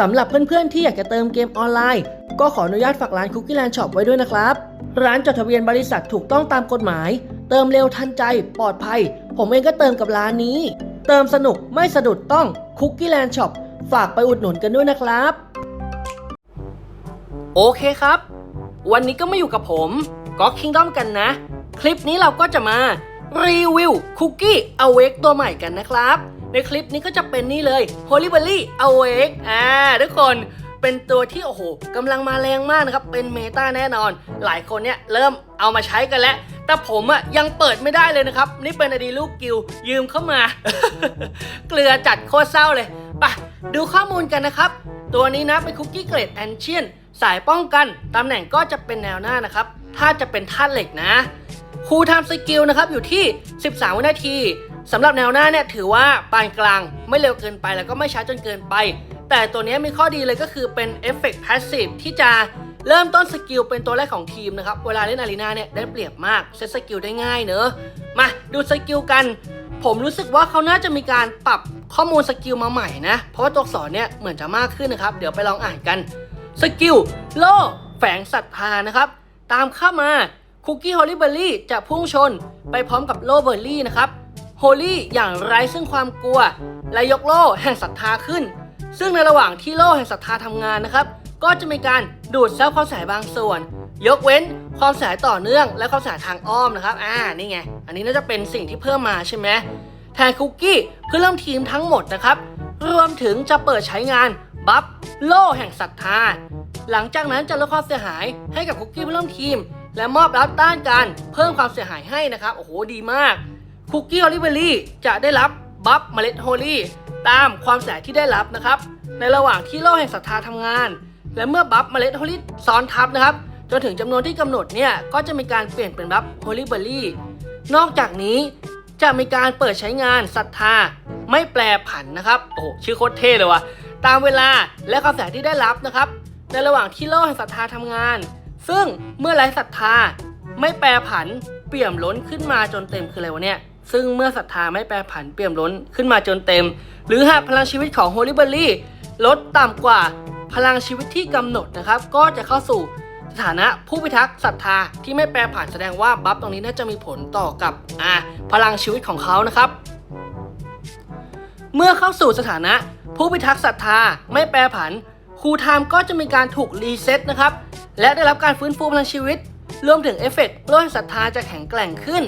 สำหรับเพื่อนๆที่อยากจะเติมเกมออนไลน์ ก็ขออนุญาตฝากร้าน Cookie Land Shop ไว้ด้วยนะครับ ร้านจดทะเบียนบริษัทถูกต้องตามกฎหมาย เติมเร็วทันใจ ปลอดภัย ผมเองก็เติมกับร้านนี้ เติมสนุกไม่สะดุดต้อง Cookie Land Shop ฝากไปอุดหนุนกันด้วยนะครับ โอเคครับ วันนี้ก็มาอยู่กับผมก็คิงด้อมกันนะ คลิปนี้เราก็จะมารีวิวคุกกี้อเวกตัวใหม่กันนะครับ ในคลิปนี้ก็จะเป็นนี่เลย Holy Berry Awake อ่าทุกคนเป็นตัวที่โอ้โหกำลังมาแรงมากนะครับ เป็นเมตาแน่นอน หลายคนเนี่ยเริ่มเอามาใช้กันแล้วแต่ผมอะยังเปิดไม่ได้เลยนะครับ นี่เป็นอดีลูกกิวยืมเข้ามา เกลือจัดโคตรเศร้าเลยไปะดูข้อมูลกันนะครับ ตัวนี้นะเป็นคุกกี้เกรดแอนเชียนสายป้องกันตำแหน่งก็จะเป็นแนวหน้านะครับ ถ้าจะเป็นธาตุเหล็กนะคูลไทม์สกิลนะครับอยู่ที่ 13 วินาที สำหรับแนวหน้าเนี่ยถือว่าปานกลางไม่เร็วเกินไปแล้วก็ไม่ช้าจนเกินไป แต่ตัวนี้มีข้อดีเลยก็คือเป็นเอฟเฟกต์พาสซีฟที่จะเริ่มต้นสกิลเป็นตัวแรกของทีมนะครับ เวลาเล่นอารีนาเนี่ยได้เปรียบมากเซตสกิลได้ง่ายเนอะมาดูสกิลกัน ผมรู้สึกว่าเขาน่าจะมีการปรับข้อมูลสกิลมาใหม่นะ เพราะว่าตัวอักษรเนี่ยเหมือนจะมากขึ้นนะครับ เดี๋ยวไปลองอ่านกันสกิลโล่แฝงศรัทธานะครับ ตามเข้ามาคุกกี้ฮอลลี่เบอร์รี่จะพุ่งชนไปพร้อมกับโล่เบอร์รี่นะครับ โฮลี่อย่างไร้ซึ่งความกลัว และยกโล่แห่งศรัทธาขึ้น ซึ่งในระหว่างที่โล่แห่งศรัทธาทำงานนะครับ ก็จะมีการดูดซับความแสบางส่วน ยกเว้นความแสต่อเนื่องและความแสทางอ้อมนะครับอ่านี่ไง อันนี้น่าจะเป็นสิ่งที่เพิ่มมาใช่ไหมแทนคุกกี้เพื่อเริ่มทีมทั้งหมดนะครับ รวมถึงจะเปิดใช้งานบัฟโล่แห่งศรัทธา หลังจากนั้นจะลดความเสียหายให้กับคุกกี้เพื่อเริ่มทีม และมอบรับต้านการเพิ่มความเสียหายให้นะครับ โอ้โหดีมาก คุกกี้ฮอลลี่เบอรี่จะได้รับบัฟเมล็ดโฮลี่ตามความเสียหายที่ได้รับนะครับ ในระหว่างที่โล่แห่งศรัทธาทำงาน และเมื่อบัฟเมล็ดโฮลี่ซ้อนทับนะครับ จนถึงจำนวนที่กำหนดเนี่ย ก็จะมีการเปลี่ยนเป็นบัฟโฮลี่เบอรี่นอกจากนี้จะมีการเปิดใช้งานศรัทธาไม่แปรผันนะครับ โอ้ชื่อโคตรเท่เลยว่ะตามเวลาและความแสที่ได้รับนะครับ ในระหว่างที่โล่แห่งศรัทธาทำงาน ซึ่งเมื่อไร้ศรัทธาไม่แปรผันเปี่ยมล้นขึ้นมาจนเต็มคืออะไรวะเนี่ย ซึ่งเมื่อศรัทธาไม่แปรผันเปี่ยมล้นขึ้นมาจนเต็ม หรือหากพลังชีวิตของโฮลิเบอรี่ลดต่ำกว่าพลังชีวิตที่กำหนดนะครับ ก็จะเข้าสู่สถานะผู้พิทักษ์ศรัทธาที่ไม่แปรผันแสดงว่าบัฟตรงนี้น่าจะมีผลต่อกับอ่าพลังชีวิตของเขานะครับ เมื่อเข้าสู่สถานะ ผู้พิทักษ์ศรัทธาไม่แปรผันครูไทม์ก็จะมีการถูกรีเซ็ตนะครับ และได้รับการฟื้นฟูพลังชีวิต รวมถึงเอฟเฟกต์โลกแห่งศรัทธาจะแข็งแกร่งขึ้น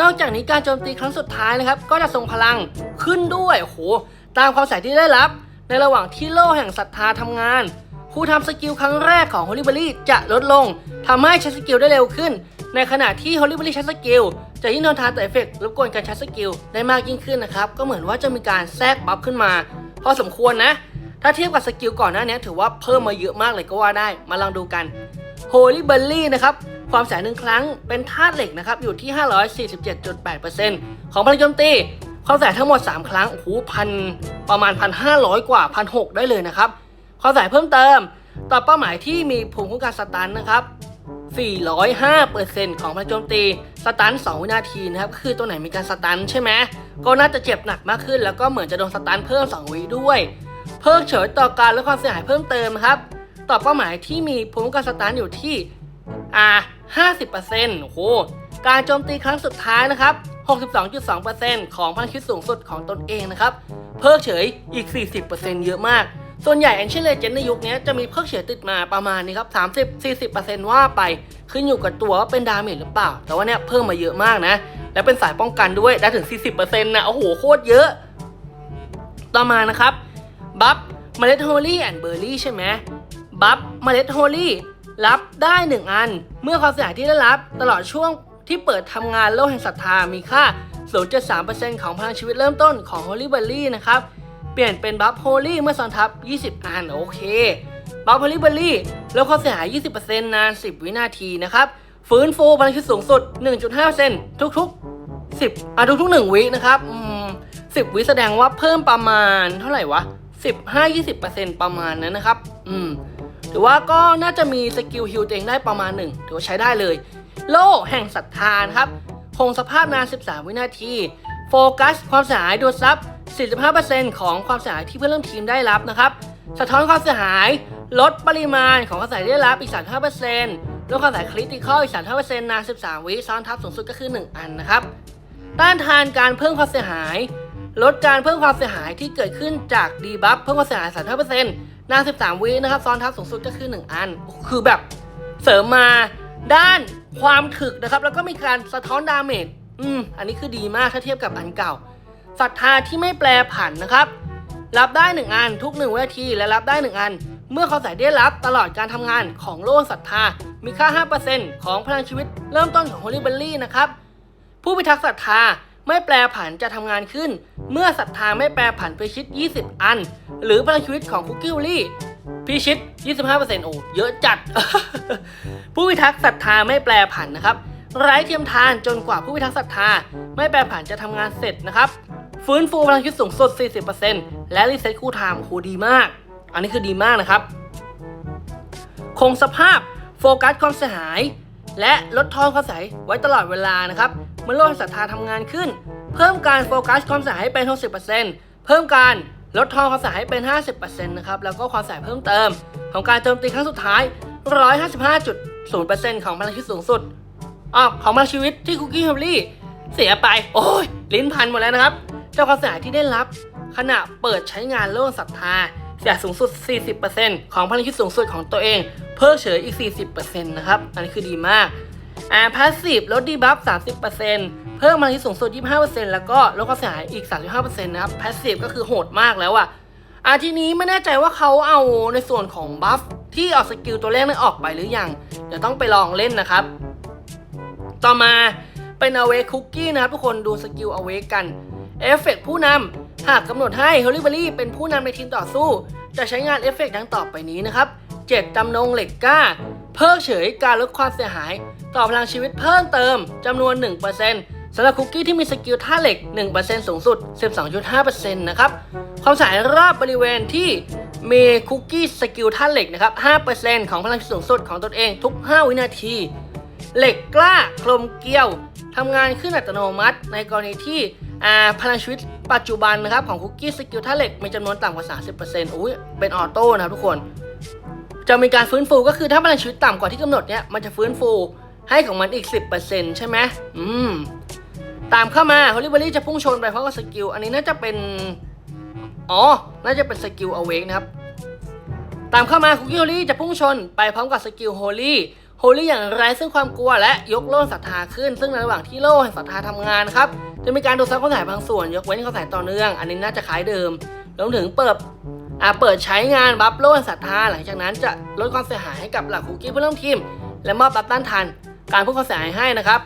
นอกจากนี้การโจมตีครั้งสุดท้ายนะครับ ก็จะทรงพลังขึ้นด้วยโอ้โหตามความสายที่ได้รับ ในระหว่างที่โล่แห่งศรัทธาทำงานครูทำสกิลครั้งแรกของฮอลลี่เบอรี่จะลดลงทำให้ใช้สกิลได้เร็วขึ้น ในขณะที่ฮอลลี่เบอรี่ใช้สกิลจะยิ่งโดนทานแต่เอฟเฟกต์รบกวนการใช้สกิลได้มากยิ่งขึ้นนะครับก็เหมือนว่าจะมีการแทรกบัฟขึ้นมา พอสมควรนะ ถ้าเทียบกับสกิลก่อนหน้านี้ถือว่าเพิ่มมาเยอะมากเลยก็ว่าได้ มาลองดูกัน Holy Berry นะครับ ความแสนหนึ่งครั้งเป็นธาตุเหล็กนะครับ อยู่ที่ 547.8%ของพลังโจมตี ความแสนทั้งหมด 3 ครั้ง โอ้โหพันประมาณ 1,500 กว่า 1,600 ได้เลยนะครับ ความแสนเพิ่มเติม ต่อเป้าหมายที่มีภูมิคุ้มกันสตันนะครับ 405%ของพลังโจมตีสตัน 2 วินาทีนะครับ คือตัวไหนมีการสตันใช่ไหม ก็น่าจะเจ็บหนักมากขึ้น แล้วก็เหมือนจะโดนสตันเพิ่ม 2 วิด้วย เพิกเฉยต่อการลดความเสียหายเพิ่มเติมครับ ต่อเป้าหมายที่มีภูมิคุ้มกันสตันอยู่ที่อ่า50%โอ้โหการโจมตีครั้งสุดท้ายนะครับ 62.2%ของพลังชีวิตสูงสุดของตนเองนะครับ เพิกเฉยอีก 40%เยอะมาก ส่วนใหญ่แอนเชนเลเจนในยุคนี้จะมีเพิกเฉยติดมาประมาณนี้ครับ 30-40%ว่าไป ขึ้นอยู่กับตัวว่าเป็นดาเมจหรือเปล่า แต่ว่าเนี่ยเพิ่มมาเยอะมากนะ และเป็นสายป้องกันด้วยได้ถึง 40%นะ โอ้โห โคตรเยอะ ต่อมานะครับ บัฟเมล็ดโฮลี่แอนเบอร์รี่ใช่ไหมบัฟเมล็ดโฮลี่รับได้ 1 อัน เมื่อความเสียหายที่ได้รับ ตลอดช่วงที่เปิดทำงานโลกแห่งศรัทธามีค่า 0.3%ของพลังชีวิตเริ่มต้นของ Holy Berry นะครับ เปลี่ยนเป็นบัฟโฮลี่เมื่อซ้อนทับ 20 อัน โอเค บัฟโฮลี่เบอร์รี่ลดความเสียหาย 20%นาน 10 วินาทีนะครับ ฟื้นฟูพลังชีวิตสูงสุด 1.5%ทุกๆ 10อะทุกๆ 1 วินะครับ อืม 10 วิแสดงว่าเพิ่มประมาณเท่าไหร่วะ 15-20%ประมาณนั้นนะครับ อืมถือว่าก็น่าจะมีสกิลฮิลตัวเองได้ประมาณหนึ่งถือว่าใช้ได้เลย โล่แห่งศรัทธานครับ คงสภาพนาน 13 วินาที โฟกัส ความเสียหายดูดซับ 45%ของความเสียหายที่เพื่อนร่วมทีมได้รับนะครับ สะท้อนความเสียหาย ลดปริมาณของกระแสที่ได้รับอีก 35%ลดความเสียหายคริติคอลอีก 35%นาน 13 วิซ้อนทับสูงสุดก็คือ 1 อันนะครับ ต้านทานการเพิ่มความเสียหาย ลดการเพิ่มความเสียหายที่เกิดขึ้นจากดีบัฟเพิ่มความเสียหาย 35%นาน 13 วินะครับ ซ้อนทับสูงสุดก็คือ 1 อัน คือแบบเสริมมาด้านความถึกนะครับ แล้วก็มีการสะท้อนดาเมจ อืม อันนี้คือดีมากถ้าเทียบกับอันเก่า ศรัทธาที่ไม่แปรผันนะครับ รับได้ 1 อันทุก1วินาทีและรับได้ 1 อัน เมื่อเขาใส่ได้รับตลอดการทำงานของโล่ศรัทธา มีค่า 5%ของพลังชีวิตเริ่มต้นของ Holy Berry นะครับ ผู้พิทักษ์ศรัทธา ไม่แปรผันจะทำงานขึ้น เมื่อศรัทธาไม่แปรผันพิชิต20 อัน หรือพลังชีวิตของคุกกี้วลี่พิชิต 25%โอ้เยอะจัด ผู้พิทักษ์ศรัทธาไม่แปรผันนะครับ ไร้เทียมทานจนกว่าผู้พิทักษ์ศรัทธา ไม่แปรผันจะทำงานเสร็จนะครับ ฟื้นฟูพลังชีวิตสูงสุด 40%และรีเซ็ตคู่ไทม์โหดีมาก อันนี้คือดีมากนะครับ คงสภาพโฟกัสความเสียหาย และลดทอนความเสียหายไว้ตลอดเวลานะครับ มื่อโลกศรัทธาทำงานขึ้น เพิ่มการโฟกัสความเสียหายให้เป็น 60%เพิ่มการลดทอนความเสียหายให้เป็น 50%นะครับ แล้วก็ความเสียหายเพิ่มเติม ของการโจมตีครั้งสุดท้าย 155.0%ของพลังชีวิตสูงสุดออของพลังชีวิตที่คุกกี้ฮัมลี่เสียไป โอ้ย ลิ้นพันหมดแล้วนะครับเจ้าความเสียหายที่ได้รับ ขณะเปิดใช้งานโล่ศรัทธาเสียสูงสุด 40%ของพลังชีวิตสูงสุดของตัวเอง เพิกเฉยอีก 40%นะครับ อันนี้คือดีมาก อ่าพาสซีฟลดดีบัฟ30%เพิ่มพลังชีวิตสูงสุด 25%แล้วก็ลดความเสียหายอีก 35%นะครับพาสซีฟก็คือโหดมากแล้วอะอ่าทีนี้ไม่แน่ใจว่าเขาเอาในส่วนของบัฟที่ออกสกิลตัวแรกนั้นออกไปหรือยัง เดี๋ยวต้องไปลองเล่นนะครับ ต่อมาเป็น Awake Cookie นะครับทุกคนดูสกิล Awake กันเอฟเฟกผู้นำหากกำหนดให้ h o l y b e r r y เป็นผู้นำในทีมต่อสู้ จะใช้งานเอฟเฟกดังต่อไปนี้นะครับ 7จำนงเหล็กกล้า เพิกเฉยการลดความเสียหาย ต่อพลังชีวิตเพิ่มเติมจำนวน 1%สำหรับคุกกี้ที่มีสกิลท่าเหล็ก 1%สูงสุด 12.5%นะครับ ความสายรอบบริเวณที่มีคุกกี้สกิลท่าเหล็กนะครับ 5%ของพลังชีวิตสูงสุดของตนเองทุก 5 วินาที เหล็กกล้าคลมเกลียวทำงานขึ้นอัตโนมัติ ในกรณีที่พลังชีวิตปัจจุบันนะครับของคุกกี้สกิลท่าเหล็กมีจำนวนต่ำกว่า 30%อุ้ยเป็นออโต้นะครับทุกคน จะมีการฟื้นฟูก็คือถ้าพลังชีวิตต่ำกว่าที่กำหนดเนี่ยมันจะฟื้นฟูให้ของมันอีก 10%ใช่ไหมอืม ตามเข้ามาฮอลลีเบอรี่จะพุ่งชนไปเพราะว่าสกิล อันนี้น่าจะเป็น อ๋อ น่าจะเป็นสกิลอเวกนะครับ ตามเข้ามาคุกกี้โฮลี่จะพุ่งชนไปพร้อมกับสกิลโฮลี่โฮลี่อย่างไรซึ่งความกลัวและยกโล่ศรัทธาขึ้น ซึ่งในระหว่างที่โล่แห่งศรัทธาทำงานนะครับ จะมีการดูดซับข้อสายบางส่วน ยกเว้นข้อสายต่อเนื่อง อันนี้น่าจะคล้ายเดิมรวมถึงเปิด อ่าเปิดใช้งานบัฟโล่ศรัทธาหลังจากนั้นจะลดความเสียหายให้กับเหล่าคุกกี้เพื่อนร่วมทีม และมอบบัฟต้านทานการพุ่งความเสียหายให้นะครับ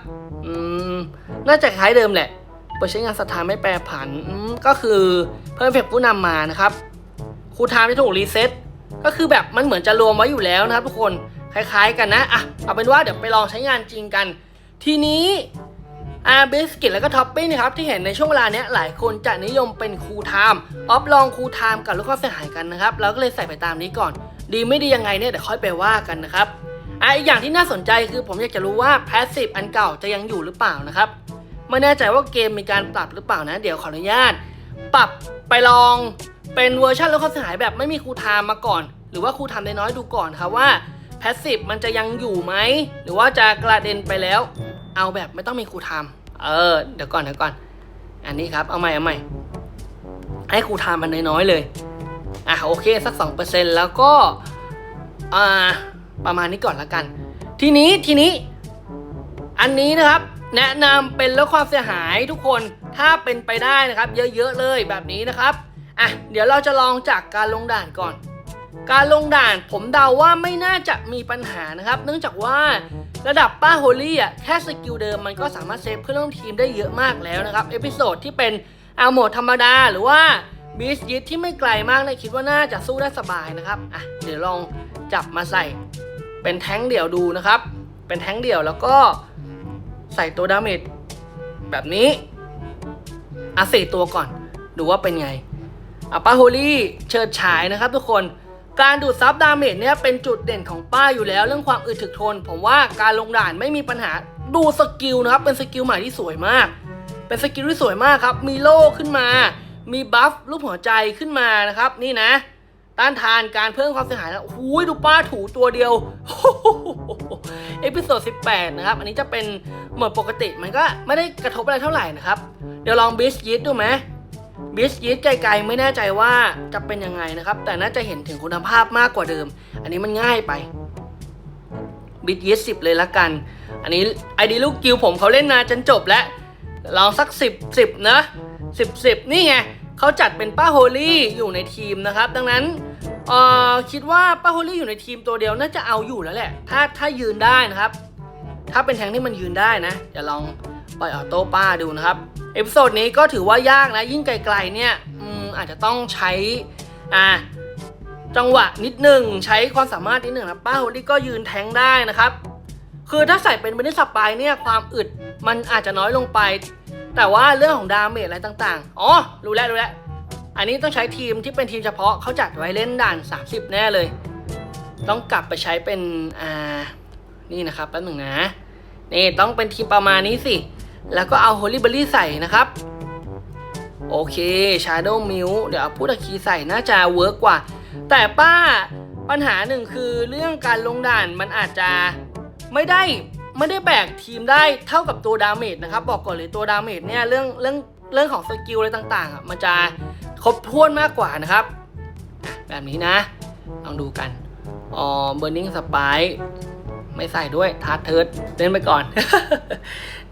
อืมน่าจะคล้ายเดิมแหละ เปิดใช้งานศรัทธาไม่แปรผันอืมก็คือเพิ่มเอฟกผู้นำมานะครับคูลไทม์ที่ถูกรีเซ็ตก็คือแบบมันเหมือนจะรวมไว้อยู่แล้วนะครับทุกคนคล้ายๆกันนะอะเอาเป็นว่าเดี๋ยวไปลองใช้งานจริงกัน ทีนี้ อาบิสกิตแล้วก็ท็อปปิ้งนะครับที่เห็นในช่วงเวลาเนี้ยหลายคนจะนิยมเป็นคูลไทม์ออฟลองคูลไทม์กับลดควาเสียหายกันนะครับเราก็เลยใส่ไปตามนี้ก่อน ดีไม่ดียังไงเนี่ยเดี๋ยวค่อยไปว่ากันนะครับอะอีกอย่างที่น่าสนใจคือผมอยากจะรู้ว่าแพสซีฟอันเก่าจะยังอยู่หรือเปล่านะครับไม่แน่ใจว่าเกมมีการปรับหรือเปล่านะ เดี๋ยวขออนุญาต ปรับไปลองเป็นเวอร์ชันลดความเสียหายแบบไม่มีคูลไทม์มาก่อน หรือว่าคูลไทม์น้อยดูก่อนครับว่า สซีฟมันจะยังอยู่ไหม หรือว่าจะกระเด็นไปแล้ว เอาแบบไม่ต้องมีครูทม์เออ เดี๋ยวก่อนเดี๋ยวก่อน อันนี้ครับ เอาใหม่เอาใหม่ ให้ครูทม์มันน้อยๆเลย อะโอเคสัก 2%แล้วก็อ่าประมาณนี้ก่อนละกัน ทีนี้ทีนี้ อันนี้นะครับ แนะนำเป็นลดความเสียหายทุกคนถ้าเป็นไปได้นะครับ เยอะๆเลยแบบนี้นะครับอะเดี๋ยวเราจะลองจากการลงด่านก่อน การลงด่านผมเดาว่าไม่น่าจะมีปัญหานะครับ เนื่องจากว่าระดับป้าโฮลี่อะแค่สกิลเดิมมันก็สามารถเซฟเพื่อนร่วมทีมได้เยอะมากแล้วนะครับ เอพิโซดที่เป็นเอาโหมดธรรมดาหรือว่าบีสยิทที่ไม่ไกลมากเนี่ยคิดว่าน่าจะสู้ได้สบายนะครับอะเดี๋ยวลองจับมาใส่ เป็นแท้งเดี่ยวดูนะครับ เป็นแท้งเดี่ยวแล้วก็ใส่ตัวดาเมจแบบนี้อะสี่ตัวก่อน ดูว่าเป็นไงอะป้าโฮลี่เชิดฉายนะครับทุกคน การดูดซับดาเมจเนี่ยเป็นจุดเด่นของป้าอยู่แล้ว เรื่องความอึดถึกทน ผมว่าการลงด่านไม่มีปัญหาดูสกิลนะครับ เป็นสกิลใหม่ที่สวยมาก เป็นสกิลที่สวยมากครับ มีโล่ขึ้นมา มีบัฟรูปหัวใจขึ้นมานะครับ นี่นะ ต้านทานการเพิ่มความเสียหายแล้วโอ้โหดูป้าถูตัวเดียวเอพิโซด18 นะครับ อันนี้จะเป็นโหมดปกติมันก็ไม่ได้กระทบอะไรเท่าไหร่นะครับ เดี๋ยวลองบิสยิดดูไหม บิสยิดไกลๆไม่แน่ใจว่าจะเป็นยังไงนะครับ แต่น่าจะเห็นถึงคุณภาพมากกว่าเดิม อันนี้มันง่ายไปบิดยิดสิบเลยละกัน อันนี้ไอดีลูกกิวผมเขาเล่นนานจนจบแล้วลองสักสิบสิบนะสิบสิบนี่ไงเขาจัดเป็นป้าโฮลี่อยู่ในทีมนะครับ ดังนั้นเอ่อคิดว่าป้าโฮลี่อยู่ในทีมตัวเดียวน่าจะเอาอยู่แล้วแหละ ถ้าถ้ายืนได้นะครับ ถ้าเป็นแทงที่มันยืนได้นะอย่าลอง ปล่อยออโต้ป้าดูนะครับเอพิโซดนี้ก็ถือว่ายากนะ ยิ่งไกลๆเนี่ยอาจจะต้องใช้อ่าจังหวะนิดหนึ่งใช้ความสามารถนิดหนึ่งนะป้าโฮลี่ก็ยืนแทงได้นะครับ คือถ้าใส่เป็นเบนสปายเนี่ยความอึดมันอาจจะน้อยลงไป แต่ว่าเรื่องของดาเมจอะไรต่างๆ อ๋อ รู้แล้วรู้แล้ว อันนี้ต้องใช้ทีมที่เป็นทีมเฉพาะเขาจัดไว้เล่นด่าน 30 แน่เลย ต้องกลับไปใช้เป็นอ่านี่นะครับแป๊บหนึ่งนะ นี่ต้องเป็นทีมประมาณนี้สิ แล้วก็เอาโฮลิเบอรี่ใส่นะครับ โอเค Shadow m i l เดี๋ยวเอาพุทธคีใส่น่าจะเวิร์กกว่า แต่ป้าปัญหาหนึ่งคือเรื่องการลงด่านมันอาจจะไม่ได้ไม่ได้แบกทีมได้เท่ากับตัวดาเมจนะครับ บอกก่อนเลยตัวดาเมจเนี่ยเรื่องเรื่องเรื่องของสกิลอะไรต่างๆอะมันจะครบถ้วนมากกว่านะครับ แบบนี้นะ ลองดูกันอ๋อเบอร์นิงสปายไม่ใส่ด้วยทาร์เทิร์ดเล่นไปก่อน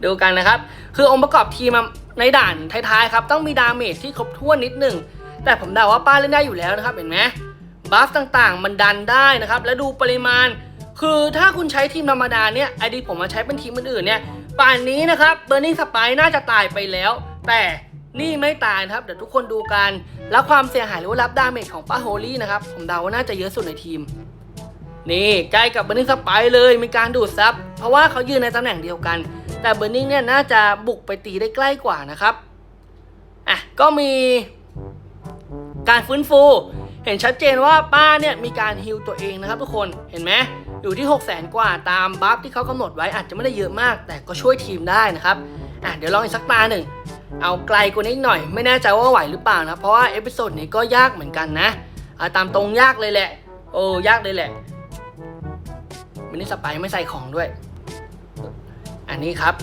ดูกันนะครับ คือองค์ประกอบทีมในด่านท้ายๆครับต้องมีดาเมจที่ครบถ้วนนิดหนึ่งแต่ผมเดาว่าป้าเล่นได้อยู่แล้วนะครับเห็นไหมบัฟต่างๆ มันดันได้นะครับ แล้วดูปริมาณ คือถ้าคุณใช้ทีมธรรมดาเนี่ยไอดีผมมาใช้เป็นทีมอื่นๆเนี่ยป่านนี้นะครับเบอร์นิงสปายน่าจะตายไปแล้ว แต่นี่ไม่ตายนะครับ เดี๋ยวทุกคนดูกัน แล้วความเสียหายหรือว่ารับดาเมจของป้าโฮลี่นะครับ ผมเดาว่าน่าจะเยอะสุดในทีม นี่ใกล้กับเบอร์นิงสไปเลยมีการดูดซับเพราะว่าเขายืนในตำแหน่งเดียวกัน แต่เบอร์นิงเนี่ยน่าจะบุกไปตีได้ใกล้กว่านะครับอะก็มีการฟื้นฟู เห็นชัดเจนว่าป้าเนี่ยมีการฮิลตัวเองนะครับทุกคนเห็นไหมอยู่ที่ 6 0 0 0 0 0กว่าตามบัฟที่เขากำหนดไว้อาจจะไม่ได้เยอะมาก แต่ก็ช่วยทีมได้นะครับอะเดี๋ยวลองอีกสักตาหนึ่งเอาไกลกว่านี้หน่อย ไม่แน่ใจว่าไหวหรือเปล่านะเพราะว่าเอพิโซดนี้ก็ยากเหมือนกันนะเอาตามตรงยากเลยแหละโอ้ยากเลยแหละมินิสไปไม่ใส่ของด้วย อันนี้ครับ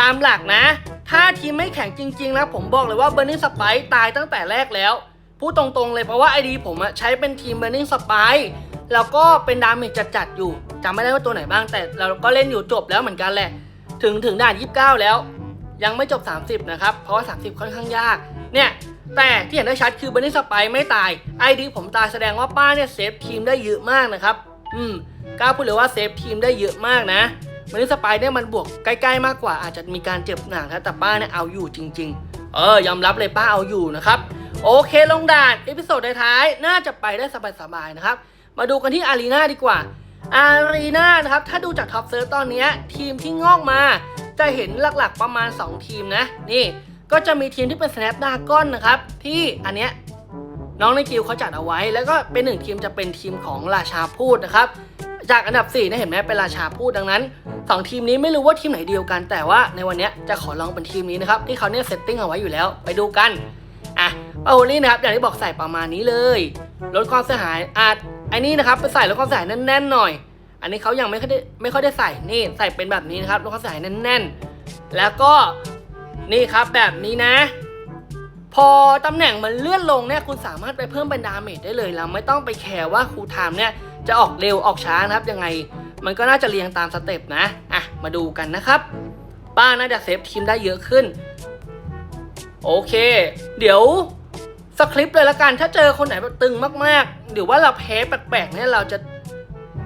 ตามหลักนะ ถ้าทีมไม่แข็งจริง ๆ นะ ผมบอกเลยว่าเบอร์นิงสไปตายตั้งแต่แรกแล้ว พูดตรงๆเลยเพราะว่าไอดีผมอะใช้เป็นทีมเบอร์นิงสไปแล้วก็เป็นดาเมจจัดๆอยู่จำไม่ได้ว่าตัวไหนบ้างแต่เราก็เล่นอยู่จบแล้วเหมือนกันแหละ ถึงถึงด่าน 29 แล้ว ยังไม่จบ 30 นะครับ เพราะว่า 30 ค่อนข้างยาก เนี่ย แต่ที่เห็นได้ชัดคือเบอร์นิสไปไม่ตายไอดีผมตายแสดงว่าป้าเนี่ยเซฟทีมได้เยอะมากนะครับ อืมกล้าพูดเลยว่าเซฟทีมได้เยอะมากนะ เบอร์สไปเนี่ยมันบวกใกล้ๆมากกว่าอาจจะมีการเจ็บหนักนะแต่ป้าเนี่ยเอาอยู่จริง ๆ เออยอมรับเลยป้าเอาอยู่นะครับ โอเคลงด่านเอพิโซดท้ายๆน่าจะไปได้สบายๆนะครับ มาดูกันที่อารีนาดีกว่า อารีนานะครับถ้าดูจากท็อปเซิร์ฟตอนนี้ทีมที่งอกมา จะเห็นหลักๆประมาณ 2 ทีมนะนี่ก็จะมีทีมที่เป็น Snapdragon นะครับที่อันเนี้ยน้องในคิวเขาจัดเอาไว้ แล้วก็เป็นหนึ่งทีมจะเป็นทีมของราชาพูดนะครับ จากอันดับ4เนี่ยเห็นไหมเป็นราชาพูดดังนั้น 2 ทีมนี้ไม่รู้ว่าทีมไหนเดียวกัน แต่ว่าในวันนี้จะขอลองเป็นทีมนี้นะครับที่เขาเนี่ยเซตติ้งเอาไว้อยู่แล้วไปดูกันอะปาโอลี่นะครับอย่างที่บอกใส่ประมาณนี้เลยลดความเสียหายอาจไอ้นี่นะครับไปใส่ลดความเสียหายแน่นๆหน่อย อันนี้เขายังไม่ค่อยได้ไม่ค่อยได้ใส่นี่ใส่เป็นแบบนี้นะครับลดความเสียหายแน่นๆ แล้วก็นี่ครับแบบนี้นะ พอตำแหน่งมันเลื่อนลงเนี่ยคุณสามารถไปเพิ่มเป็นดาเมจได้เลยเราไม่ต้องไปแคร์ว่าครูไทม์เนี่ย จะออกเร็วออกช้านะครับยังไง มันก็น่าจะเรียงตามสเต็ปนะอะมาดูกันนะครับ ป้าน่าจะเซฟทีมได้เยอะขึ้น โอเค เดี๋ยวสคริปต์เลยละกันถ้าเจอคนไหนแบบตึงมากๆ หรือว่าเราแพ้แปลกๆเนี่ยเราจะ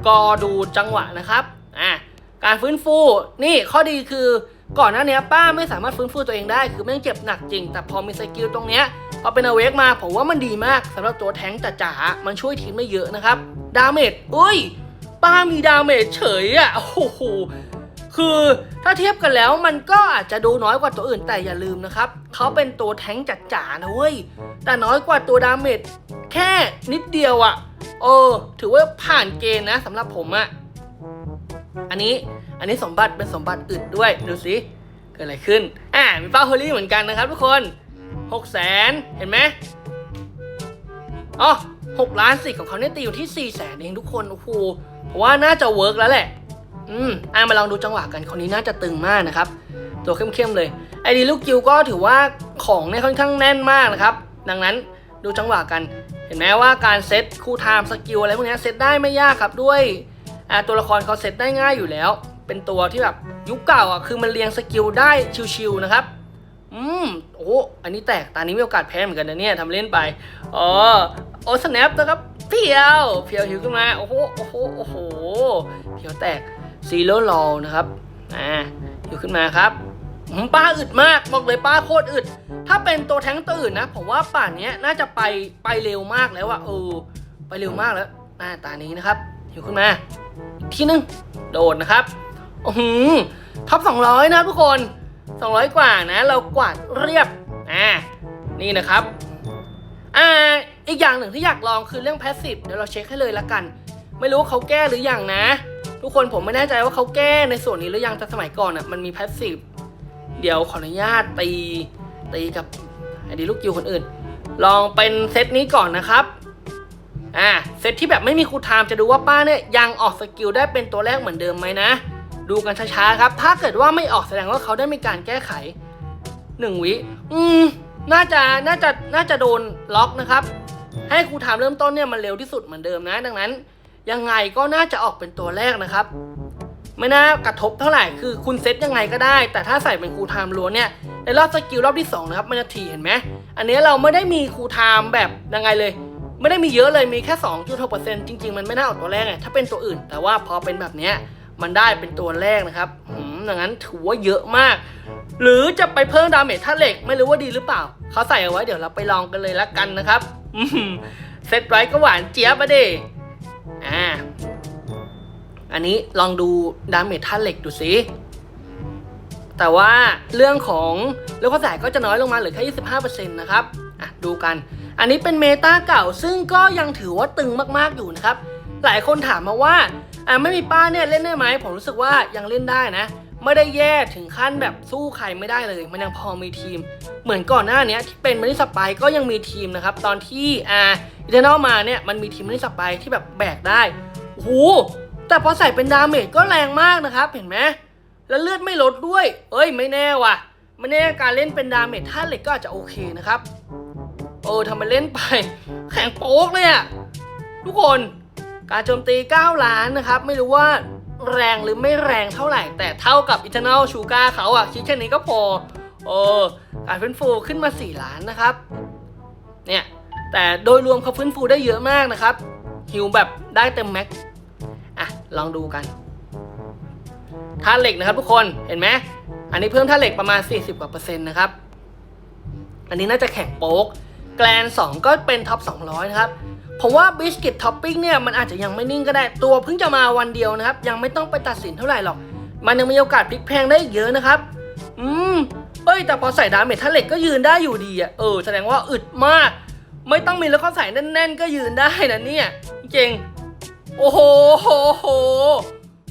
กอดูจังหวะนะครับอะการฟื้นฟูนี่ข้อดีคือก่อนหน้านี้ป้าไม่สามารถฟื้นฟูตัวเองได้ คือแม่งเจ็บหนักจริง แต่พอมีสกิลตรงเนี้ยพอเป็นอเวกมาผมว่ามันดีมากสำหรับตัวแท้งจ๋าๆมันช่วยทีมได้เยอะนะครับ ดาเมจอุ้ย ป้ามีดาเมจเฉยอะ่ะ โอ้โห คือถ้าเทียบกันแล้วมันก็อาจจะดูน้อยกว่าตัวอื่นแต่อย่าลืมนะครับ เขาเป็นตัวแท้งจัดจานะเว้ย แต่น้อยกว่าตัวดาเมจแค่นิดเดียวอะ่ะ เออ ถือว่าผ่านเกณฑ์นะสำหรับผมอะ่ะ อันนี้ อันนี้สมบัติเป็นสมบัติอื่นด้วย ดูสิ เกิดอะไรขึ้น อ่า มีป้าโฮลี่เหมือนกันนะครับทุกคนหกแสนเห็นไหมอ๋อ 6 ล้านสิของเขาเนี่ยตีอยู่ที่4ี่แสนเองทุกคนโอ้โหเพราะว่าน่าจะเวิร์กแล้วแหละ อืมอะมาลองดูจังหวะกันคนนี้น่าจะตึงมากนะครับ ตัวเข้มๆเลยไอดีลูกกิวก็ถือว่าของเนี่ยค่อนข้างแน่นมากนะครับ ดังนั้นดูจังหวะกัน เห็นไหมว่าการเซตคู่ไทม์สกิลอะไรพวกนี้เซตได้ไม่ยากครับด้วยตัวละครเขาเซตได้ง่ายอยู่แล้ว เป็นตัวที่แบบยุคเก่าอะคือมันเรียงสกิลได้ชิวๆนะครับอืม โอ้ อันนี้แตกตานี้มีโอกาสแพ้เหมือนกันนะเนี่ยทำเล่นไป อ๋อ อ้สแนปนะครับเพียวเพียวหิวขึ้นมาโอ้โหโอ้โหโอ้โหเพียวแตกซีโร่ลอนะครับอ่าหิวขึ้นมาครับหืมป้าอึดมากบอกเลยป้าโคตรอึด ถ้าเป็นตัวแท้งตัวอื่นนะผมว่าป่านเนี้ยน่าจะไปไปเร็วมากแล้วอะเออไปเร็วมากแล้วหน้าตานี้นะครับหิวขึ้นมาอีกทีนึงโดดนะครับอือหือท็อป200 นะทุกคน 200 กว่านะ เรากวาดเรียบอ่านี่นะครับอ่า อีกอย่างหนึ่งที่อยากลองคือเรื่องแพสซีฟเดี๋ยวเราเช็คให้เลยละกัน ไม่รู้ว่าเขาแก้หรือยังนะ ทุกคนผมไม่แน่ใจว่าเขาแก้ในส่วนนี้หรือยังแต่สมัยก่อนอะมันมีแพสซีฟเดี๋ยวขออนุญาตตีตีกับไอดีลูกกิวคนอื่น ลองเป็นเซตนี้ก่อนนะครับอ่าเซตที่แบบไม่มีครูไทม์จะดูว่าป้าเนี่ยยังออกสกิลได้เป็นตัวแรกเหมือนเดิมไหมนะ ดูกันช้าๆครับ ถ้าเกิดว่าไม่ออกแสดงว่าเขาได้มีการแก้ไขหนึ่งวิ อืม น่าจะน่าจะน่าจะโดนล็อกนะครับ ให้ครูไทม์เริ่มต้นเนี่ยมันเร็วที่สุดเหมือนเดิมนะ ดังนั้น ยังไงก็น่าจะออกเป็นตัวแรกนะครับ ไม่น่ากระทบเท่าไหร่คือคุณเซตยังไงก็ได้ แต่ถ้าใส่เป็นครูไทม์ล้วนเนี่ยในรอบสกิลรอบที่2นะครับมันจะถี่เห็นไหมอันนี้เราไม่ได้มีครูไทม์แบบยังไงเลย ไม่ได้มีเยอะเลยมีแค่ 2.6%จริง ๆ มันไม่น่าออกตัวแรกไงถ้าเป็นตัวอื่น แต่ว่าพอเป็นแบบนี้มันได้เป็นตัวแรกนะครับหืมดังนั้นถือว่าเยอะมาก หรือจะไปเพิ่มดาเมจท่าเหล็ก ไม่รู้ว่าดีหรือเปล่า เขาใส่เอาไว้เดี๋ยวเราไปลองกันเลยละกันนะครับ อืมเซตไว้ก็หวานเจี๊ยบอะเด้อ่า อันนี้ลองดูดาเมจท่าเหล็กดูสิ แต่ว่าเรื่องของเรื่องข้อสายก็จะน้อยลงมาเหลือแค่25%นะครับ อะดูกัน อันนี้เป็นเมตาเก่าซึ่งก็ยังถือว่าตึงมากๆอยู่นะครับ หลายคนถามมาว่า อะไม่มีป้าเนี่ยเล่นได้ไหม ผมรู้สึกว่ายังเล่นได้นะ ไม่ได้แย่ถึงขั้นแบบสู้ใครไม่ได้เลย มันยังพอมีทีม เหมือนก่อนหน้านี้ที่เป็นมาริสไปก็ยังมีทีมนะครับ ตอนที่อ่าอิเทนอลมาเนี่ยมันมีทีมมาริสไปที่แบบแบกได้โหแต่พอใส่เป็นดาเมจก็แรงมากนะครับ เห็นไหมแล้วเลือดไม่ลดด้วย เอ้ยไม่แน่ว่ะไม่แน่การเล่นเป็นดาเมจท่าเหล็กก็อาจจะโอเคนะครับเออทำไมเล่นไป แข่งโป๊กเลยอะทุกคนการโจมตี 9 ล้านนะครับ ไม่รู้ว่า แรงหรือไม่แรงเท่าไหร่ แต่เท่ากับอิ t เ r อร์ l ชูการ์เขาอะคิดแค่นี้ก็พอ เออการฟื้นฟูขึ้นมา 4 ล้านนะครับ เนี่ย แต่โดยรวมเขาฟื้นฟูได้เยอะมากนะครับ ฮิวแบบได้เต็มแม็กซ์อะ ลองดูกันท่าเหล็กนะครับทุกคนเห็นไหมอันนี้เพิ่มท่าเหล็กประมาณ 40กว่าเปอร์เซ็นต์นะครับ อันนี้น่าจะแข่งโป๊ก แกลน 2 ก็เป็นท็อป 200 นะครับ ผมว่าบิสกิตท็อปปิ้งเนี่ยมันอาจจะยังไม่นิ่งก็ได้ตัวเพิ่งจะมาวันเดียวนะครับ ยังไม่ต้องไปตัดสินเท่าไหร่หรอก มันยังมีโอกาสพลิกแพงได้อีกเยอะนะครับ อืมเฮ้ย แต่พอใส่ดาเมจท่าเหล็กก็ยืนได้อยู่ดีอะเออแสดงว่าอึดมาก ไม่ต้องมีแล้วก็ใส่แน่น ๆ ก็ยืนได้นะเนี่ยเก่งโอ้โหโหโห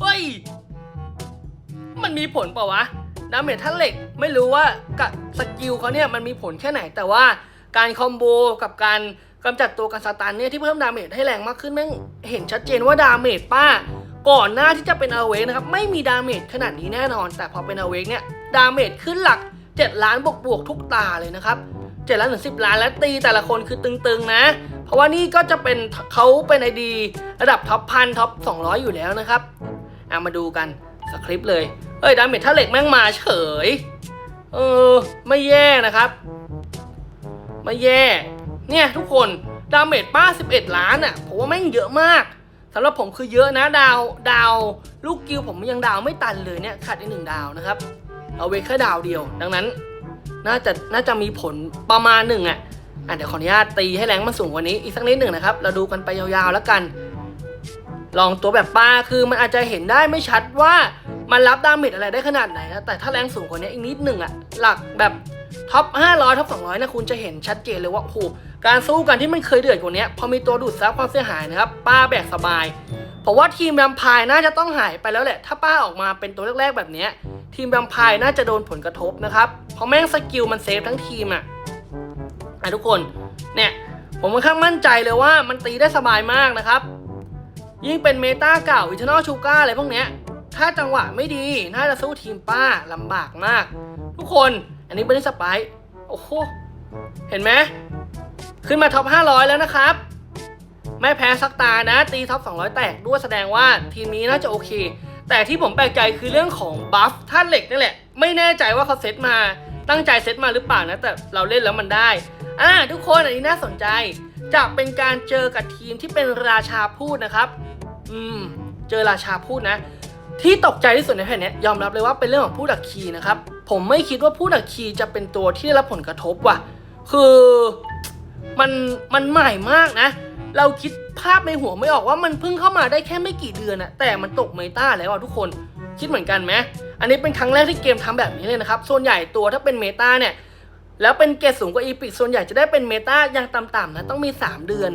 เฮ้ยมันมีผลเปล่าวะดาเมจท่าเหล็กไม่รู้ว่ากับสกิลเขาเนี่ยมันมีผลแค่ไหนแต่ว่าการคอมโบกับการ กำจัดตัวกันสตันเนี่ยที่เพิ่มดาเมจให้แรงมากขึ้นแม่งเห็นชัดเจนว่าดาเมจป้า ก่อนหน้าที่จะเป็นอเวกนะครับไม่มีดาเมจขนาดนี้แน่นอน แต่พอเป็นอเวกเนี่ยดาเมจขึ้นหลัก 7 ล้านบวกบวกทุกตาเลยนะครับ7ล้านถึง10 ล้านและตีแต่ละคนคือตึงๆนะ เพราะว่านี่ก็จะเป็นเขาเป็นไอดีระดับท็อปพันท็อป200 อยู่แล้วนะครับเอามาดูกันสคริปต์เลยเอ้ยดาเมจถ้าเหล็กแม่งมาเฉยเออไม่แย่นะครับ ไม่แย่ เนี่ยทุกคนดาเมจป้า 11 ล้านอะ่ะผมว่าแม่งเยอะมากสำหรับผมคือเยอะนะดาวดาว ลูกกิวผมยังดาวไม่ตันเลยเนี่ยขาดอีกหนึ่งดาวนะครับ เอาไว้แค่ดาวเดียว ดังนั้น น่าจะน่าจะมีผลประมาณหนึ่งอะอะเดี๋ยวขออนุญาตตีให้แรงมันสูงกว่านี้อีกสักนิดหนึ่งนะครับ เราดูกันไปยาวๆแล้วกัน ลองตัวแบบป้าคือมันอาจจะเห็นได้ไม่ชัดว่ามันรับดาเมจอะไรได้ขนาดไหนนะแต่ถ้าแรงสูงกว่านี้อีกนิดหนึ่งอะหลักแบบ ท็อป 500 ท็อป 200 นะ คุณจะเห็นชัดเจนเลยว่า โอ้โห การสู้กันที่มันเคยเดือดกว่านี้ พอมีตัวดูดซับความเสียหายนะครับ ป้าแบกสบาย ผมว่าทีมแวมไพร์น่าจะต้องหายไปแล้วแหละ ถ้าป้าออกมาเป็นตัวแรกๆแบบนี้ ทีมแวมไพร์น่าจะโดนผลกระทบนะครับ เพราะแม่งสกิลมันเซฟทั้งทีมอะ่ะทุกคน เนี่ย ผมค่อนข้างมั่นใจเลยว่ามันตีได้สบายมากนะครับ ยิ่งเป็นเมตาเก่าอิทเทอชูก้าอะไรพวกเนี้ย ถ้าจังหวะไม่ดี น่าจะสู้ทีมป้าลำบากมาก ทุกคน อันนี้เป็นสไปร์โอ้โห เห็นไหม ขึ้นมาท็อป 500 แล้วนะครับ ไม่แพ้สักตานะ ตีท็อป 200 แตกด้วยแสดงว่าทีมนี้น่าจะโอเค แต่ที่ผมแปลกใจคือเรื่องของบัฟท่าเหล็กนี่แหละ ไม่แน่ใจว่าเขาเซตมา ตั้งใจเซตมาหรือเปล่านะ แต่เราเล่นแล้วมันได้ อ่าทุกคนอันนี้น่าสนใจ จะเป็นการเจอกับทีมที่เป็นราชาพูดนะครับ อืม เจอราชาพูดนะ ที่ตกใจที่สุดในแผ่นเนี้ยยอมรับเลยว่าเป็นเรื่องของผู้ดักคีนะครับ ผมไม่คิดว่าผู้ดักคีจะเป็นตัวที่ได้รับผลกระทบว่ะ คือมันมันใหม่มากนะ เราคิดภาพในหัวไม่ออกว่ามันเพิ่งเข้ามาได้แค่ไม่กี่เดือนอะแต่มันตกเมตาแล้วอะทุกคนคิดเหมือนกันไหมอันนี้เป็นครั้งแรกที่เกมทำแบบนี้เลยนะครับ ส่วนใหญ่ตัวถ้าเป็นเมตาเนี่ย แล้วเป็นเกรดสูงกว่าอีพิกส่วนใหญ่จะได้เป็นเมตาอยังต่ำๆนะต้องมี 3 เดือน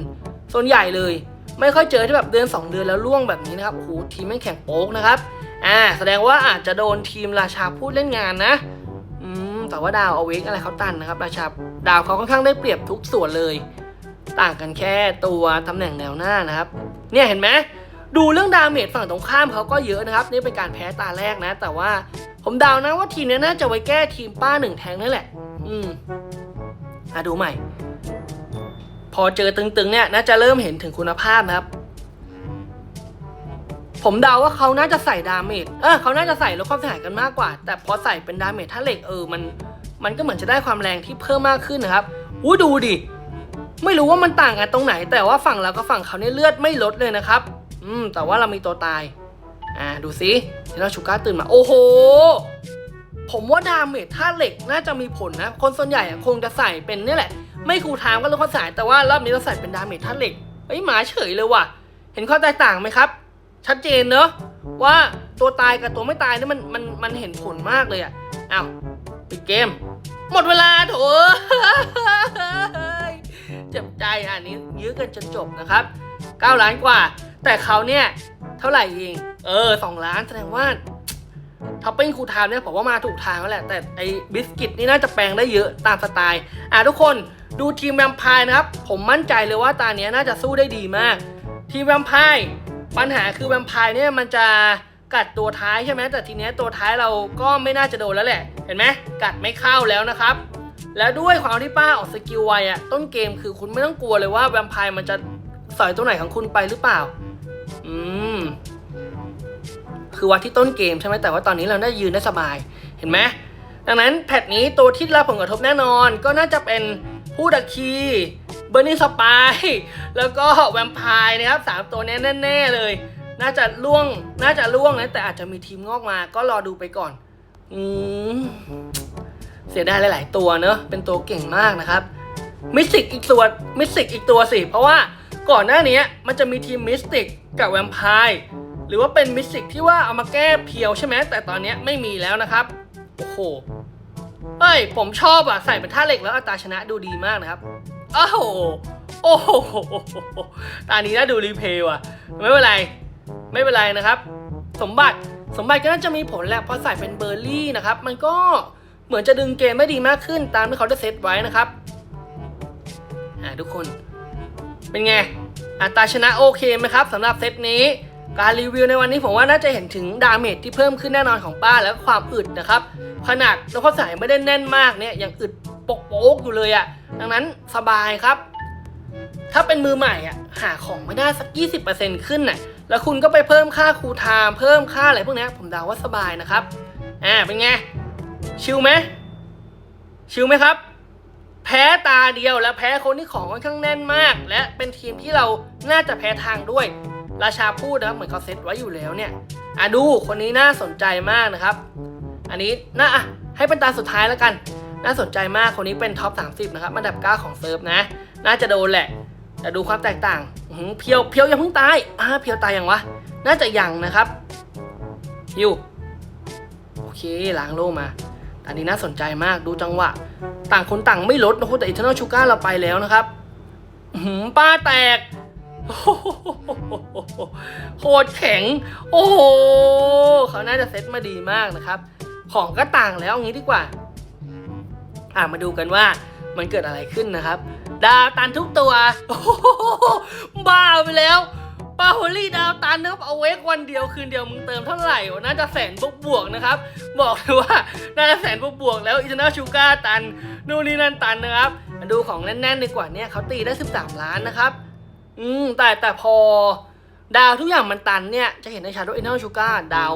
ส่วนใหญ่เลย ไม่ค่อยเจอที่แบบเดือน 2 เดือนแล้วล่วงแบบนี้นะครับโอ้โหทีมไม่งแข่งโป๊กนะครับ อ่าแสดงว่าอาจจะโดนทีมราชาพูดเล่นงานนะอืมแต่ว่าดาวเอาเวกอะไรเขาตันนะครับ ราชาดาวเขาค่อนข้างได้เปรียบทุกส่วนเลย ต่างกันแค่ตัวตำแหน่งแนวหน้านะครับ เนี่ยเห็นไหมดูเรื่องดาเมจฝั่งตรงข้ามเขาก็เยอะนะครับ นี่เป็นการแพ้ตาแรกนะ แต่ว่าผมเดานะว่าทีมนี้น่าจะไว้แก้ทีมป้าหนึ่งแทงนั่นแหละ อืมอะดูใหม่ พอเจอตึงๆเนี่ยน่าจะเริ่มเห็นถึงคุณภาพนะครับ ผมเดาว่าเขาน่าจะใส่ดาเมจ เออเขาน่าจะใส่ลดความเสียหายกันมากกว่า แต่พอใส่เป็นดาเมจถ้าเหล็กเออ มัน มันก็เหมือนจะได้ความแรงที่เพิ่มมากขึ้นนะครับอู้ดูดิ ไม่รู้ว่ามันต่างกันตรงไหน แต่ว่าฝั่งเรากับฝั่งเขาเนี่ยเลือดไม่ลดเลยนะครับ อืม แต่ว่าเรามีตัวตาย อ่า ดูสิเทเราชูก้าตื่นมา โอ้โห ผมว่าดาเมจถ้าเหล็กน่าจะมีผลนะ คนส่วนใหญ่คงจะใส่เป็นนี่แหละ ไม่คูลไทม์ก็ลดความเสียหาย แต่ว่ารอบนี้เราใส่เป็นดาเมจท่าเหล็กเฮ้ยหมาเฉยเลยว่ะ เห็นข้อแตกต่างไหมครับ ชัดเจนเนอะว่าตัวตายกับตัวไม่ตายนี่มันมันมันเห็นผลมากเลยอะอ้าวปิดเกม หมดเวลาโถเจ็บใจอันนี้ยื้อกันจนจบนะครับ9ล้านกว่า แต่เขาเนี่ยเท่าไหร่เองเออ2ล้านแสดงว่าท็อปปิ้งคูลไทม์เนี่ยผมว่ามาถูกทางแล้วแหละ แต่ไอ้บิสกิตนี่น่าจะแปลงได้เยอะตามสไตล์อะทุกคนดูทีมแวมไพร์นะครับ ผมมั่นใจเลยว่าตาเนี้ยน่าจะสู้ได้ดีมาก ทีมแวมไพร์ ปัญหาคือแวมไพร์เนี่ยมันจะกัดตัวท้ายใช่ไหมแต่ทีเนี้ยตัวท้ายเราก็ไม่น่าจะโดนแล้วแหละ เห็นไหมกัดไม่เข้าแล้วนะครับ แล้วด้วยความที่ป้าออกสกิลไวอะต้นเกมคือคุณไม่ต้องกลัวเลยว่าแวมไพร์มันจะสอยตัวไหนของคุณไปหรือเปล่า อืม คือวัดที่ต้นเกมใช่ไหมแต่ว่าตอนนี้เราได้ยืนได้สบาย เห็นไหมดังนั้นแพทนี้ตัวที่รับผลกระทบแน่นอนก็น่าจะเป็น ผู้ดักคีเบอร์นิสปายแล้วก็แวมไพร์นะครับสามตัวนี้แน่ๆเลย น่าจะล่วงน่าจะล่วงนะแต่อาจจะมีทีมงอกมาก็รอดูไปก่อน อืมเสียดายหลาย ๆ ตัวเนอะเป็นตัวเก่งมากนะครับมิสติกอีกตัวมิสติกอีกตัวสิ เพราะว่าก่อนหน้านี้มันจะมีทีมมิสติกกับแวมไพร์หรือว่าเป็นมิสติกที่ว่าเอามาแก้เพียวใช่ไหมแต่ตอนนี้ไม่มีแล้วนะครับ โอ้โห เฮ้ย ผมชอบอะใส่เป็นท่าเหล็กแล้วอัตราชนะดูดีมากนะครับโอ้โหโอ้โหตานี้น่าดูรีเพย์ว่ะ ไม่เป็นไร ไม่เป็นไรนะครับ สมบัติ สมบัติก็น่าจะมีผลแหละเพราะใส่เป็นเบอร์รี่นะครับ มันก็เหมือนจะดึงเกมได้ดีมากขึ้น ตามที่เขาได้เซตไว้นะครับ อ่าทุกคน เป็นไงอัตราชนะโอเคไหมครับสำหรับเซตนี้ การรีวิวในวันนี้ผมว่าน่าจะเห็นถึงดาเมจที่เพิ่มขึ้นแน่นอนของป้าแล้วก็ความอึดนะครับ ขนาดแล้วก็ใส่ไม่ได้แน่นมากเนี่ยยังอึดปกโป๊กอยู่เลยอะ่ะ ดังนั้นสบายครับ ถ้าเป็นมือใหม่อะหาของไม่ได้สัก 20%ขึ้นน่ะแล้วคุณก็ไปเพิ่มค่าคูลไทม์เพิ่มค่าอะไรพวกเนี้ยผมเดาว่าสบายนะครับอ่าเป็นไงชิลไหมชิลไหมครับ แพ้ตาเดียวแล้วแพ้คนที่ของค่อนข้างแน่นมาก และเป็นทีมที่เราน่าจะแพ้ทางด้วย ราชาพูดนะครับเหมือนเขาเซตไว้อยู่แล้วเนี่ยอะดูคนนี้น่าสนใจมากนะครับ อันนี้น่าอะให้เป็นตาสุดท้ายแล้วกัน น่าสนใจมากคนนี้เป็นท็อป 30 นะครับอันดับ 9 ของเซิร์ฟนะ น่าจะโดนแหละ แต่ดูความแตกต่างเพียวเพียวยังเพิ่งตายอ่าเพียวตายยังวะ น่าจะยังนะครับฮิวโอเคล้างโล่มาอันนี้น่าสนใจมากดูจังหวะ ต่างคนต่างไม่ลดนะคุณแต่อินเทอร์เนลชูการ์เราไปแล้วนะครับหือป้าแตก โอ้โหโคตรแข็ง โอ้โหเขาน่าจะเซตมาดีมากนะครับ ของก็ต่างแล้วอย่างนี้ดีกว่า อะมาดูกันว่ามันเกิดอะไรขึ้นนะครับ ดาวตันทุกตัวบ้าไปแล้วปาโฮลี่ดาวตันนะครับเอาเวกวันเดียวคืนเดียวมึงเติมเท่าไหร่น่าจะแสนบวกบวกๆนะครับ บอกเลยว่าน่าจะแสนบวกบวกๆแล้วอินเตอร์ชูการ์ตันนู่นนี่นั่นตันนะครับ มาดูของแน่นๆดีกว่าเนี่ยเขาตีได้ 13 ล้านนะครับ อืมแต่แต่พอดาวทุกอย่างมันตันเนี่ย จะเห็นในชาร์ o เอ n น l ชูการ์ดาว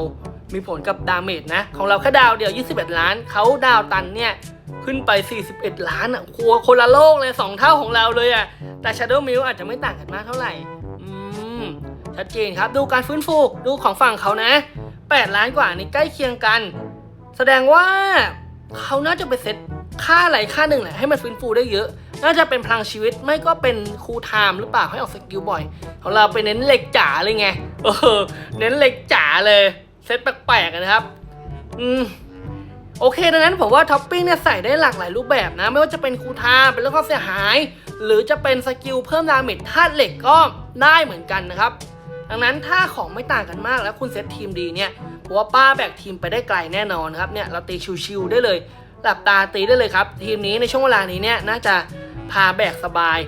มีผลกับดาเมจนะ ของเราแค่ดาวเดียว 21 ล้าน เขาดาวตันเนี่ย ขึ้นไป 41 ล้านอะครัวคนละโลกเลย 2 เท่าของเราเลยอะ แต่ Shadow m i l อาจจะไม่ต่างกันมากเท่าไหร่ อืม ชัดเจนครับ ดูการฟื้นฟูดูของฝั่งเขานะ 8 ล้านกว่านี่ใกล้เคียงกัน แสดงว่าเขาน่าจะไปเซต ค่าอะไรค่าหนึ่งแหละให้มันฟื้นฟูได้เยอะ น่าจะเป็นพลังชีวิตไม่ก็เป็นคูลไทม์หรือเปล่าให้ออกสกิลบ่อยของเราไปเน้นเหล็กจ๋าเลยไงเออเน้นเหล็กจ๋าเลยเซตแปลกๆนะครับ อืมโอเคดังนั้นผมว่าท็อปปิ้งเนี่ยใส่ได้หลากหลายรูปแบบนะ ไม่ว่าจะเป็นคูไทม์เป็นเรื่องความเสียหาย หรือจะเป็นสกิลเพิ่มดาเมจธาตุเหล็กก็ได้เหมือนกันนะครับ ดังนั้นถ้าของไม่ต่างกันมากแล้วคุณเซตทีมดีเนี่ยผมว่าป้าแบกทีมไปได้ไกลแน่นอนครับเนี่ยเราตีชิวๆได้เลย หลับตาตีได้เลยครับ ทีมนี้ในช่วงเวลานี้เนี่ยน่าจะพาแบกสบาย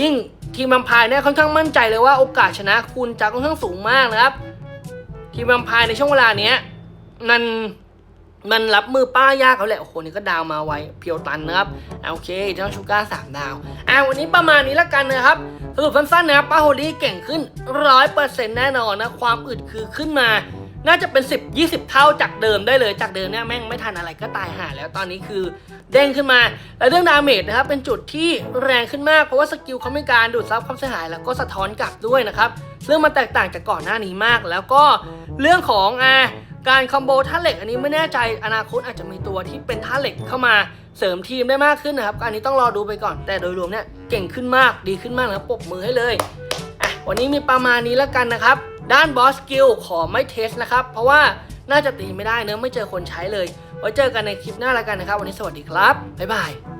ยิ่งทีมบัมพายเนี่ยค่อนข้างมั่นใจเลยว่าโอกาสชนะคุณจะค่อนข้างสูงมากนะครับ ทีมบัมพายในช่วงเวลาเนี้ยมันมันรับมือป้ายากเขาแหละ โอ้โห นี่ก็ดาวมาไวเพียวตันนะครับอโอเคเจ้าชูก้าสามดาวอะวันนี้ประมาณนี้แล้วกันนะครับ สรุปสั้นๆนะป้าโฮลี่เก่งขึ้นร้อยเปอร์เซ็นต์แน่นอนนะ ความอึดคือขึ้นมา น่าจะเป็น 10 20 เท่าจากเดิมได้เลยจากเดิมเนี่ยแม่งไม่ทันอะไรก็ตายห่าแล้วตอนนี้คือเด้งขึ้นมา และเรื่องดาเมจนะครับเป็นจุดที่แรงขึ้นมากเพราะว่าสกิลเขามีการดูดซับความเสียหายแล้วก็สะท้อนกลับด้วยนะครับซึ่งมันแตกต่างจากก่อนหน้านี้มาก แล้วก็เรื่องของอ่าการคอมโบท่าเหล็กอันนี้ไม่แน่ใจอนาคตอาจจะมีตัวที่เป็นท่าเหล็กเข้ามาเสริมทีมได้มากขึ้นนะครับอันนี้ต้องรอดูไปก่อนแต่โดยรวมเนี่ยเก่งขึ้นมากดีขึ้นมากนะครับปรบมือให้เลยอะวันนี้มีประมาณนี้แล้วกันนะครับ ด้านบอสกิลขอไม่เทสนะครับ เพราะว่าน่าจะตีไม่ได้เนื้อไม่เจอคนใช้เลย ไว้เจอกันในคลิปหน้าแล้วกันนะครับ วันนี้สวัสดีครับ บ๊ายบาย